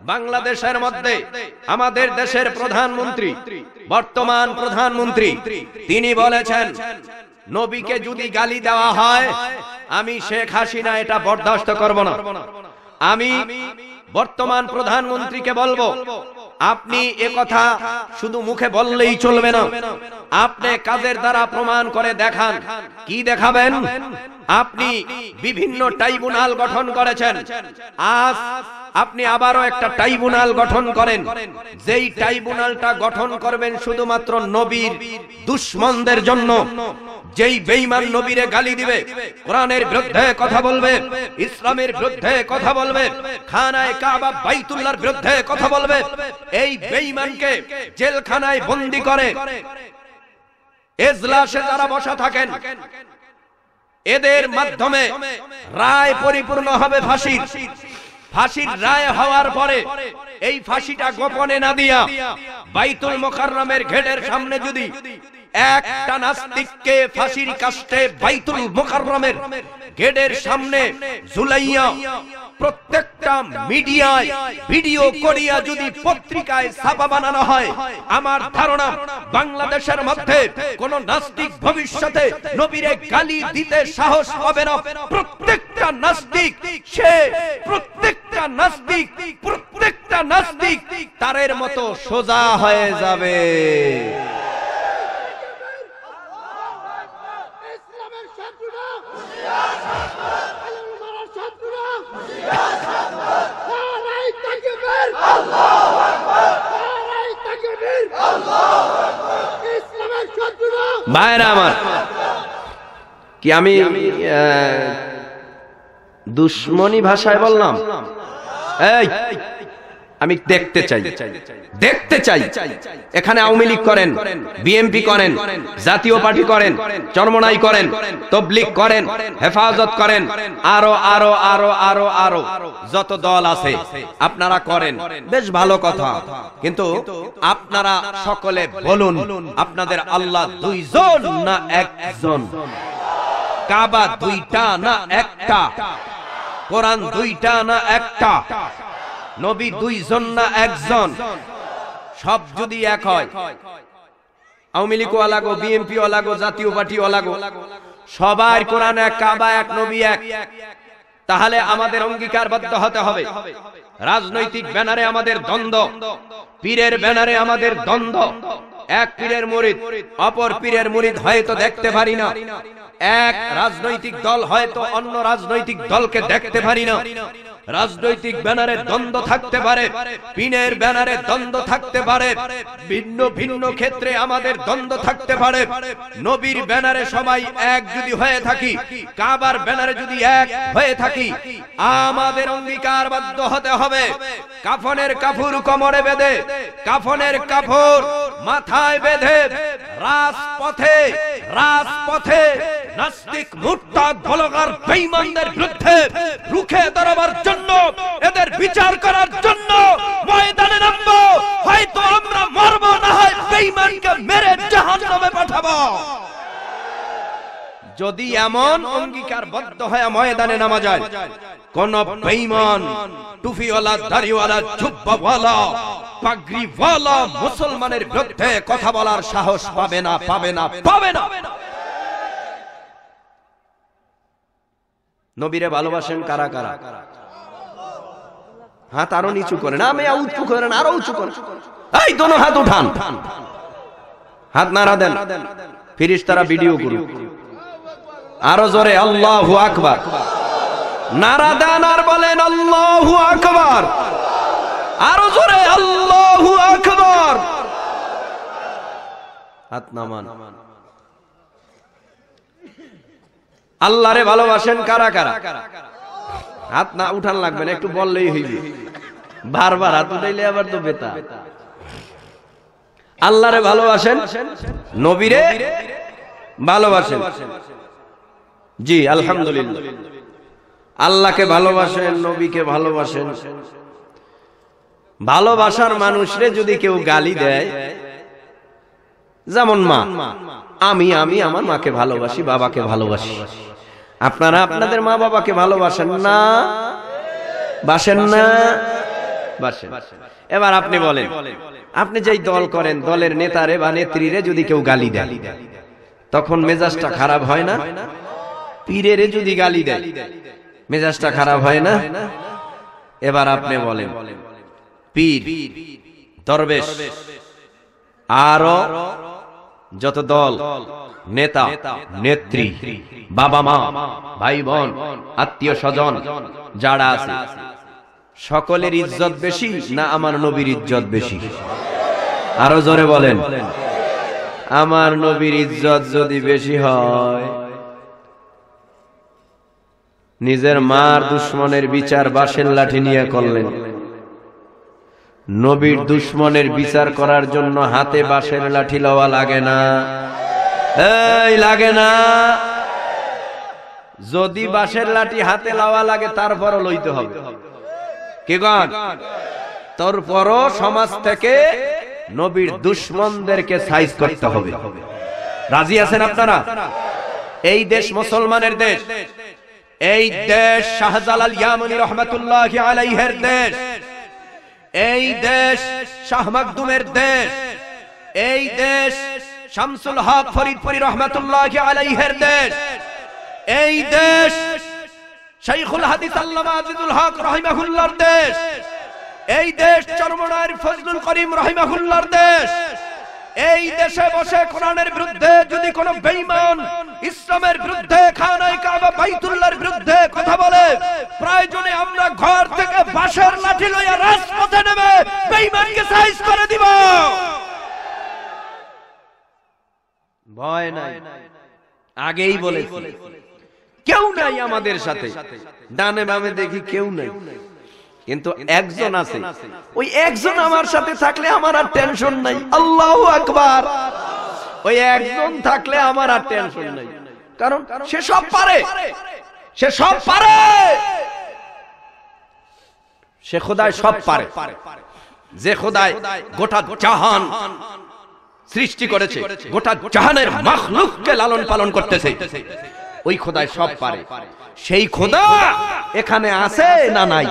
বাংলাদেশের মধ্যে আমাদের দেশের প্রধানমন্ত্রী, বর্তমান প্রধানমন্ত্রী, তিনি বলেছেন, নবীকে যদি গালি দেওয়া হয়, আমি শেখ হাসিনা এটা বরদাস্ত করব না। আমি বর্তমান প্রধানমন্ত্রীকে বলব, আপনি এ কথা শুধু মুখে বললেই চলবে না। আপনি কাজের দ্বারা প্রমাণ করে দেখান। কি দেখাবেন? আপনি বিভিন্ন ট্রাইব্যুনাল গঠন করেছেন। আজ আপনি আবারও একটা ট্রাইব্যুনাল গঠন করেন। যেই ট্রাইব্যুনালটা গঠন করবেন শুধুমাত্র নবীর দুশ্মনদের জন্য। যেই বেঈমান নবীরে গালি দিবে, কোরআনের বিরুদ্ধে কথা বলবে, ইসলামের বিরুদ্ধে কথা বলবে, খানায় কাবা বাইতুল্লাহর বিরুদ্ধে কথা বলবে, এই বেঈমানকে জেলখানায় বন্দি করে, এজলাসে যারা বসা থাকেন এদের মাধ্যমে রায় পরিপূর্ণ হবে ফাঁসির। ফাঁসির। রায় হওয়ার পরে এই ফাঁসিটা গোপনে না দিয়া বাইতুল মোকাররমের ঘেটের সামনে যদি একটা নাস্তিককে ফাঁসির কাস্টে বাইতুল মোকাররমের গেটের সামনে ঝুলাইয়া প্রত্যেকটা মিডিয়ায় ভিডিও করিয়া যদি পত্রিকায় ছাপা বানানো হয়, আমার ধারণা বাংলাদেশের মধ্যে কোন নাস্তিক ভবিষ্যতে নবীরে গালি দিতে সাহস হবে না। প্রত্যেকটা নাস্তিক, সে প্রত্যেকটা নাস্তিক প্রত্যেকটা নাস্তিক তারের মতো সোজা হয়ে যাবে ইসলামের শত্রুরা আলম মারার শত্রুরা নারাই তাকবীর আল্লাহু আকবার নারাই তাকবীর আল্লাহু আকবার ইসলামের শত্রুরা ভাইরা আমার কি আমি দুশ্মনী ভাষায় বললাম? এই আমি দেখতে চাই। দেখতে চাই। এখানে আওয়ামী লীগ করেন বিএমপি করেন, জাতীয় পার্টি করেন, চরমনাই করেন, তবলিগ করেন, হেফাজত করেন, আরও আরও আরও আরও আরও, যত দল আছে, আপনারা করেন। বেশ ভালো কথা। কিন্তু আপনারা সকলে বলুন, আপনাদের আল্লাহ দুইজন না একজন? কাবা দুইটা না একটা? কোরআন দুইটা না একটা? নবী দুইজন না একজন? সব যদি এক হয়। আওয়ামী লীগ আলাগো বিএনপি আলাগো জাতীয় পার্টি আলাগো সবার কোরআন এক, কাবা এক, নবী এক। তাহলে আমাদের অঙ্গীকারবদ্ধ হতে হবে। রাজনৈতিক ব্যানারে আমাদের দ্বন্দ্ব, পীরের ব্যানারে আমাদের দ্বন্দ্ব। এক পীরের মুরিদ, অপর পীরের মুরিদ হয়তো দেখতে পারি না। এক রাজনৈতিক দল হয়তো অন্য রাজনৈতিক দলকে দেখতে পারি না। রাজনৈতিক ব্যানারে দ্বন্দ্ব থাকতে পারে, পিনের ব্যানারে দ্বন্দ্ব থাকতে পারে, ভিন্ন ভিন্ন ক্ষেত্রে আমাদের দ্বন্দ্ব থাকতে পারে। নবীর ব্যানারে সবাই এক যদি হয়ে থাকি, কাবার ব্যানারে যদি এক হয়ে থাকি, আমাদের অঙ্গীকার বাধ্য হতে হবে। কাফনের কাফুর কোমরে বেঁধে, কাফনের কাফুর মাথায় বেঁধে, রাজপথে রাজপথে নাস্তিক, মুরতাদ, বলগার, বেঈমানদের বিরুদ্ধে রুখে দাঁড়াবার জন্য, এদের বিচার করার জন্য ময়দানে নামবো। হয়তো আমরা মরব, না হয় বেঈমানকে মেরে জাহান্নামে পাঠাবো। যদি এমন অঙ্গীকারবদ্ধ হয়ে ময়দানে নামা যায়, কোন বেঈমান, টুপিওয়ালা, দাড়িওয়ালা জুব্বাওয়ালা পাগড়িওয়ালা মুসলমানের বিরুদ্ধে কথা বলার সাহস পাবে না পাবে না পাবে না। নবীরে ভালোবাসেন কারা কারা? হাত আরও নিচু করেন। আমি উঁচু করেন, আরও উঁচু করেন। এই, দোনো হাত উঠান। হাত নাড়া দেন। ফিরিস তারা ভিডিও করুন আরও জোরে, আল্লাহু আকবার। নারা দেন আর বলেন, আল্লাহু আকবার। আরও জোরে, আল্লাহু আকবার। হাত নামান। আল্লাহরে ভালোবাসেন কারা কারা? হাত না উঠান লাগবে না, একটু বললেই হইবে। বারবার হাত উঠাইলে আবার তো বেতা। আল্লাহরে ভালোবাসেন, নবীরে ভালোবাসেন। জি, আলহামদুলিল্লাহ। আল্লাহকে ভালোবাসেন, নবীকে ভালোবাসেন। ভালোবাসার মানুষরে যদি কেউ গালি দেয় যেমন মা আমি আমি আমার মাকে ভালোবাসি বাবাকে ভালোবাসি। আপনারা আপনাদের মা বাবাকে ভালোবাসেন না? বাসেন না? বাসেন। এবার আপনি বলেন আপনি যেই দল করেন দলের নেতারে বা নেত্রীরে যদি কেউ গালি দেয় তখন মেজাজটা খারাপ হয় না? পীরেরে যদি গালি দেয় মেজাজটা খারাপ হয় না? এবার আপনি বলেন পীর দরবেশ আরও যত দল, নেতা, নেত্রী, বাবা মা, ভাই বোন, আত্মীয় স্বজন, যারা আছে, সকলের ইজ্জত বেশি না আমার নবীর ইজ্জত বেশি? আরও জোরে বলেন। আমার নবীর ইজ্জত যদি বেশি হয়, নিজের মার দুশ্মনের বিচার বাসের লাঠি নিয়ে করলেন। নবীর দুশ্মনের বিচার করার জন্য হাতে বাঁশের লাঠি লওয়া লাগে না। এই লাগে না। যদি বাঁশের লাঠি হাতে লওয়া লাগে, তারপরও লইতে হবে। কি গণ তারপরও সমাজ থেকে নবীর দুশ্মনদেরকে সাইজ করতে হবে। রাজি আছেন আপনারা? এই দেশ মুসলমানের দেশ। এই দেশ শাহজালাল ইয়ামানি রহমাতুল্লাহ আলাইহের দেশ। এই দেশ শাহ মাকদুমের দেশ। এই দেশ শামসুল হক ফরিদপুরি রহমাতুল্লাহ আলাইহের দেশ। এই দেশ শাইখুল হাদিস আল্লামা আজিজুল হক রহিমাহুল্লাহর দেশ। এই দেশ চরমনার ফজলুল করিম রহিমাহুল্লাহর দেশ। এই দেশে বসে কোরআনের বিরুদ্ধে যদি কোনো বেঈমান ইসলামের বিরুদ্ধে খানায় কাবা বাইতুল্লাহর বিরুদ্ধে কথা বলে, প্রয়োজনে আমরা ঘর থেকে বাঁশের লাঠি লইয়া রাজপথে নেমে বেঈমানকে সাইজ করে দিব। ভয় নাই। আগেই বলেছি। কেউ নাই আমাদের সাথে। ডানে বামে দেখি কেউ নাই। কিন্তু একজন আছে। ওই একজন আমার সাথে থাকলে আমার আর টেনশন নাই। আল্লাহ আকবার। ওই একজন থাকলে আমার আর টেনশন নাই। কারণ সে সব পারে। সে সব পারে। সে খোদায় সব পারে। যে খোদায় গোটা জাহান সৃষ্টি করেছে গোটা জাহানের মাখলুককে লালন পালন করতেছে। ওই খোদায় সব পারে। সেই খোদা এখানে আছে না নাই?